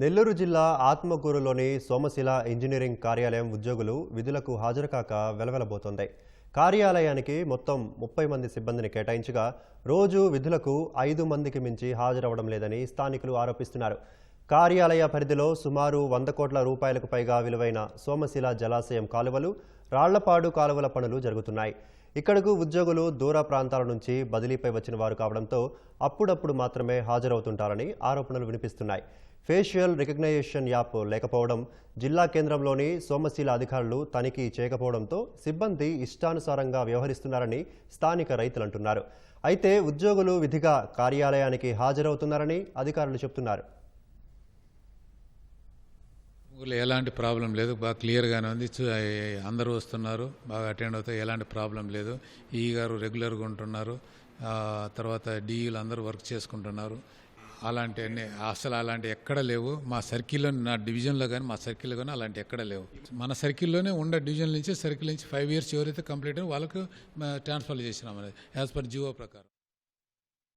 నెల్లూరు జిల్లా ఆత్మకూరులోని సోమశిల ఇంజనీరింగ్ కార్యాలయం ఉద్యోగులు విధులకు హాజరుకాక వెలవెలబోతోంది. కార్యాలయానికి మొత్తం ముప్పై మంది సిబ్బందిని కేటాయించగా రోజు విధులకు ఐదు మందికి మించి హాజరవడం లేదని స్థానికులు ఆరోపిస్తున్నారు. కార్యాలయ పరిధిలో సుమారు వంద కోట్ల రూపాయలకు పైగా విలువైన సోమశిల జలాశయం కాలువలు రాళ్ళపాడు కాలువల పనులు జరుగుతున్నాయి. ఇక్కడకు ఉద్యోగులు దూర ప్రాంతాల నుంచి బదిలీపై వచ్చిన వారు కావడంతో అప్పుడప్పుడు మాత్రమే హాజరవుతుంటారని ఆరోపణలు వినిపిస్తున్నాయి. ఫేషియల్ రికగ్నైజేషన్ యాప్ లేకపోవడం జిల్లా కేంద్రంలోని సోమశీల అధికారులు తనిఖీ చేయకపోవడంతో సిబ్బంది ఇష్టానుసారంగా వ్యవహరిస్తున్నారని స్థానిక రైతులు అంటున్నారు. అయితే ఉద్యోగులు విధిగా కార్యాలయానికి హాజరవుతున్నారని అధికారులు చెబుతున్నారు. ఊళ్ళో ఎలాంటి ప్రాబ్లం లేదు. బాగా క్లియర్గానే ఉంది. చూ- అందరూ వస్తున్నారు. బాగా అటెండ్ అవుతాయి. ఎలాంటి ప్రాబ్లం లేదు. ఈ గారు రెగ్యులర్గా ఉంటున్నారు. తర్వాత డీఈలు అందరూ వర్క్ చేసుకుంటున్నారు. అలాంటి అన్ని అసలు అలాంటి ఎక్కడ లేవు. మా సర్కిల్లో నా డివిజన్లో కానీ మా సర్కిల్లో కానీ అలాంటి ఎక్కడ లేవు. మన సర్కిల్లోనే ఉండే డివిజన్ నుంచి సర్కిల్ నుంచి ఫైవ్ ఇయర్స్ ఎవరైతే కంప్లీట్ అయ్యారో వాళ్ళకు ట్రాన్స్ఫర్ చేసినాం యాజ్ పర్ జియో ప్రకారం.